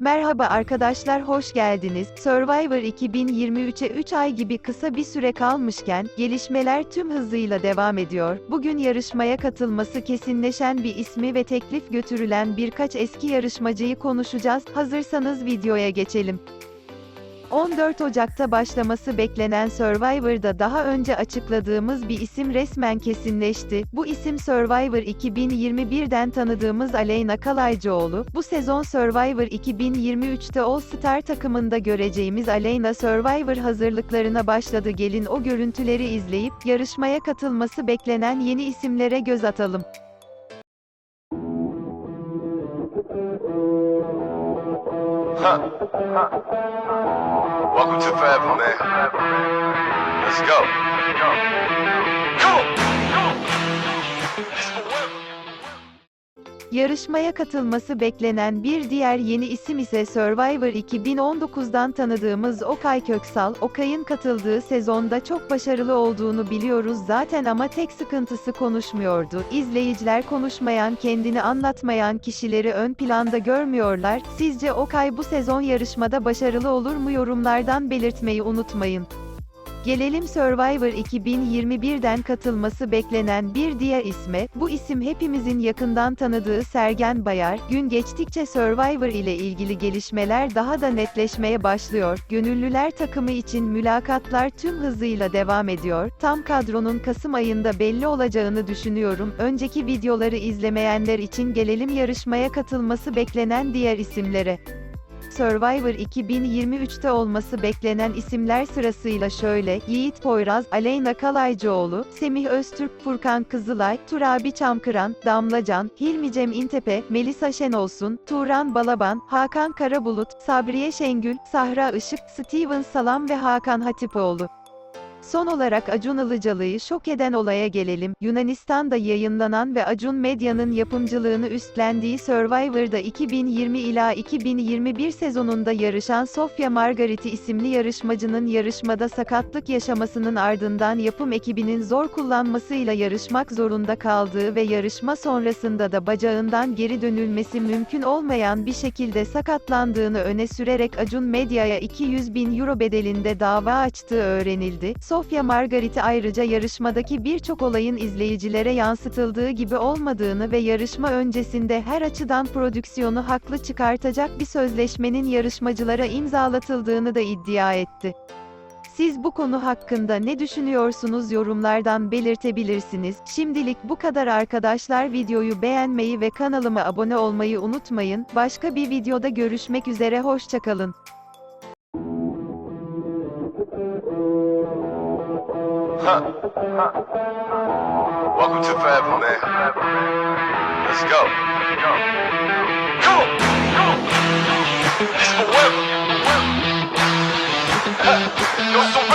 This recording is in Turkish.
Merhaba arkadaşlar hoş geldiniz. Survivor 2023'e 3 ay gibi kısa bir süre kalmışken, gelişmeler tüm hızıyla devam ediyor. Bugün yarışmaya katılması kesinleşen bir ismi ve teklif götürülen birkaç eski yarışmacıyı konuşacağız. Hazırsanız videoya geçelim. 14 Ocak'ta başlaması beklenen Survivor'da daha önce açıkladığımız bir isim resmen kesinleşti. Bu isim Survivor 2021'den tanıdığımız Aleyna Kalaycıoğlu. Bu sezon Survivor 2023'te All Star takımında göreceğimiz Aleyna Survivor hazırlıklarına başladı. Gelin o görüntüleri izleyip yarışmaya katılması beklenen yeni isimlere göz atalım. Huh. Welcome to Forever, man. Let's go. On. Yarışmaya katılması beklenen bir diğer yeni isim ise Survivor 2019'dan tanıdığımız Okay Köksal. Okay'ın katıldığı sezonda çok başarılı olduğunu biliyoruz zaten ama tek sıkıntısı konuşmuyordu. İzleyiciler konuşmayan, kendini anlatmayan kişileri ön planda görmüyorlar. Sizce Okay bu sezon yarışmada başarılı olur mu yorumlardan belirtmeyi unutmayın. Gelelim Survivor 2021'den katılması beklenen bir diğer isme, bu isim hepimizin yakından tanıdığı Sergen Bayar, gün geçtikçe Survivor ile ilgili gelişmeler daha da netleşmeye başlıyor, gönüllüler takımı için mülakatlar tüm hızıyla devam ediyor, tam kadronun Kasım ayında belli olacağını düşünüyorum, önceki videoları izlemeyenler için gelelim yarışmaya katılması beklenen diğer isimlere. Survivor 2023'te olması beklenen isimler sırasıyla şöyle, Yiğit Poyraz, Aleyna Kalaycıoğlu, Semih Öztürk, Furkan Kızılay, Turabi Çamkıran, Damla Can, Hilmi Cem İntepe, Melisa Şenolsun, Turan Balaban, Hakan Karabulut, Sabriye Şengül, Sahra Işık, Steven Salam ve Hakan Hatipoğlu. Son olarak Acun Ilıcalı'yı şok eden olaya gelelim. Yunanistan'da yayınlanan ve Acun Medya'nın yapımcılığını üstlendiği Survivor'da 2020 ila 2021 sezonunda yarışan Sofia Margariti isimli yarışmacının yarışmada sakatlık yaşamasının ardından yapım ekibinin zor kullanmasıyla yarışmak zorunda kaldığı ve yarışma sonrasında da bacağından geri dönülmesi mümkün olmayan bir şekilde sakatlandığını öne sürerek Acun Medya'ya 200 bin euro bedelinde dava açtığı öğrenildi. Sofia Margariti ayrıca yarışmadaki birçok olayın izleyicilere yansıtıldığı gibi olmadığını ve yarışma öncesinde her açıdan prodüksiyonu haklı çıkartacak bir sözleşmenin yarışmacılara imzalatıldığını da iddia etti. Siz bu konu hakkında ne düşünüyorsunuz yorumlardan belirtebilirsiniz. Şimdilik bu kadar arkadaşlar videoyu beğenmeyi ve kanalıma abone olmayı unutmayın. Başka bir videoda görüşmek üzere hoşçakalın. Huh. Welcome to Forever, man. Let's go. Go. Go. Go. It's forever. forever. Huh. No, so